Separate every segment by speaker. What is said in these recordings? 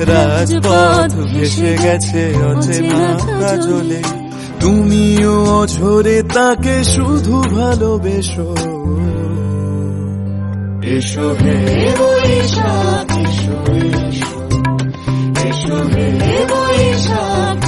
Speaker 1: রাজপথ ভেসে গেছে অচেনা কাজলে। তুমিও অঝরে তাকে শুধু ভালোবেসো। এসো হে বৈশাখ এসো এসো। এসো হে বৈশাখ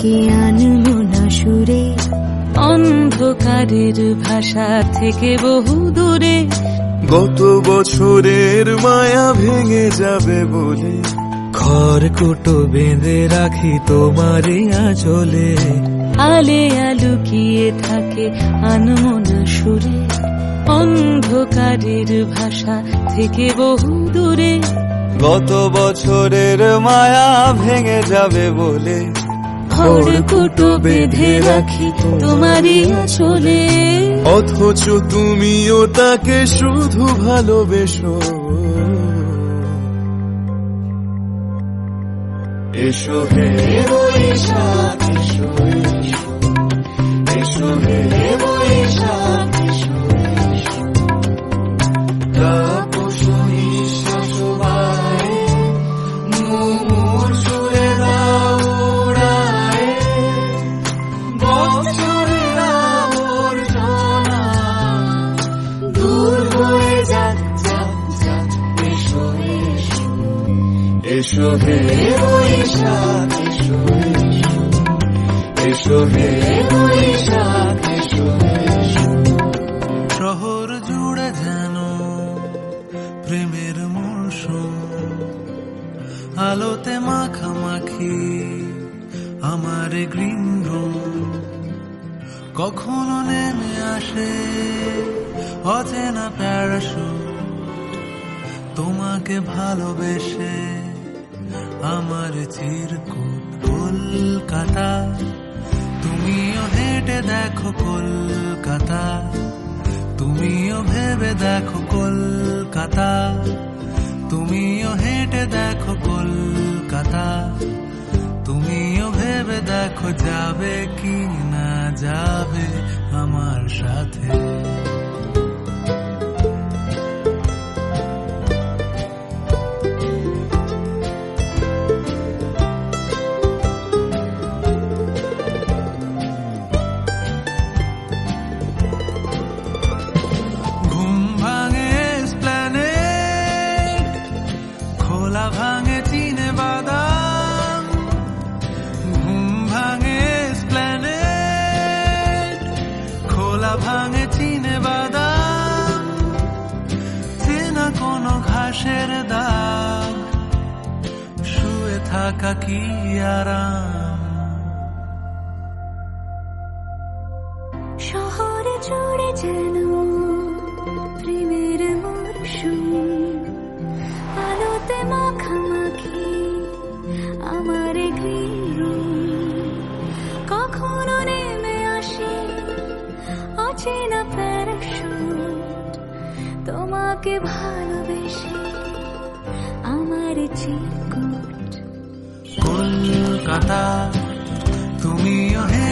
Speaker 2: আলুকিয়ে থাকে আনমনা সুরে অন্ধকারের ভাষা থেকে বহু দূরে।
Speaker 1: গত বছরের মায়া ভেঙে যাবে বলে খড়কুটো বেঁধে রাখি তোমারই আঁচলে।
Speaker 2: আলে আলুকিয়ে থাকে আনমনা সুরে অন্ধকারের ভাষা থেকে বহু দূরে।
Speaker 1: গত বছরের মায়া ভেঙে যাবে বলে
Speaker 2: খড়কুটো বেঁধে রাখি তোমারই আসলে
Speaker 1: অথচ তুমিও তাকে শুধু ভালোবেসো। এসো হে। বৈশাখ
Speaker 3: শহর জুড়ে যেন প্রেমের মরশুম। আলোতে মাখামাখি আমার রুম কখনো নেমে আসে অচেনা প্যারাশুট। তোমাকে ভালোবেসে আমার চিরকুট কলকাতা। তুমিও হেঁটে দেখো কলকাতা। তুমিও ভেবে দেখো কলকাতা। তুমিও হেঁটে দেখো কলকাতা। তুমিও ভেবে দেখো যাবে কি না যাবে আমার সাথে। একাকী শহরে চড়ে যেন প্রেমের মরশুম আলোতে মাখামাখি
Speaker 2: আমার গৃহ কখনো নেমে আসে অচেনা প্যারাশুট। তোমাকে ভালোবেসে আমার চিকুট
Speaker 3: কলকাতা তুমিও হে